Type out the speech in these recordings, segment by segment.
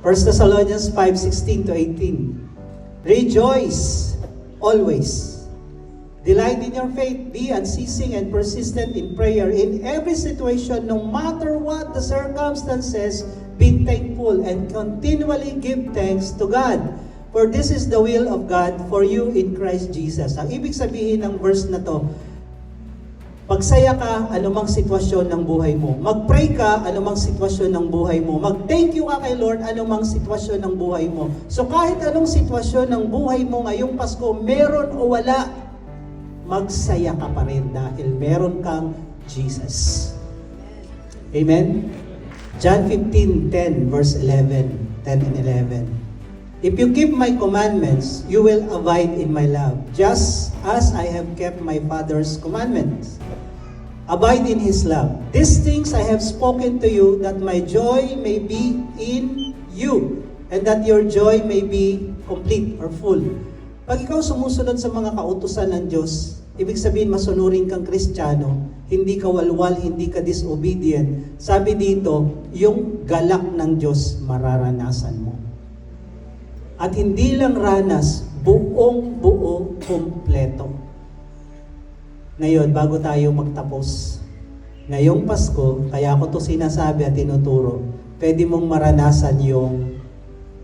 1 Thessalonians 5:16 to 18. Rejoice always. Delight in your faith, be unceasing and persistent in prayer in every situation, no matter what the circumstances, be thankful and continually give thanks to God. For this is the will of God for you in Christ Jesus. Ang ibig sabihin ng verse na to, Pagsaya ka, anumang sitwasyon ng buhay mo. Mag-pray ka, anumang sitwasyon ng buhay mo. Mag-thank you ka kay Lord, anumang sitwasyon ng buhay mo. So kahit anong sitwasyon ng buhay mo ngayong Pasko, meron o wala, magsaya ka pa rin dahil meron kang Jesus. Amen? John 15:10 verse 11, 10 and 11. If you keep my commandments, you will abide in my love, just as I have kept my Father's commandments. Abide in His love. These things I have spoken to you, that my joy may be in you, and that your joy may be complete or full. Pag ikaw sumusunod sa mga kautusan ng Diyos, ibig sabihin masunurin kang Kristiyano, hindi ka walwal, hindi ka disobedient. Sabi dito, yung galak ng Diyos mararanasan mo. At hindi lang ranas, buong buo, kompleto. Ngayon, bago tayo magtapos, ngayong Pasko, kaya ako to sinasabi at tinuturo, pwede mong maranasan yung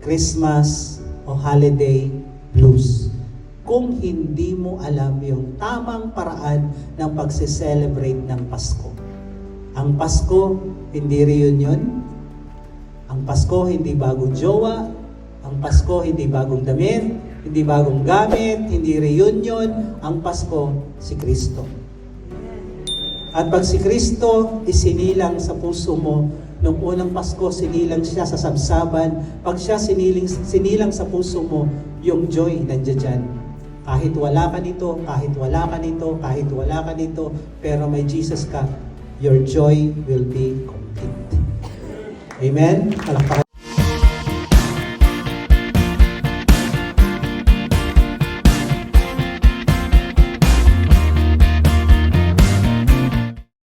Christmas o holiday blues. Kung hindi mo alam yung tamang paraan ng pagse-celebrate ng Pasko. Ang Pasko, hindi reunion. Ang Pasko, hindi bagong jowa. Ang Pasko, hindi bagong damit. Hindi bagong gamit. Hindi reunion. Ang Pasko, si Kristo. At pag si Kristo isinilang sa puso mo, nung unang Pasko, sinilang siya sa sabsaban. Pag siya siniling, sinilang sa puso mo, yung joy nandiyan dyan. Kahit wala ka nito, kahit wala ka nito, kahit wala ka nito, pero may Jesus ka, your joy will be complete. Amen? Palakpakan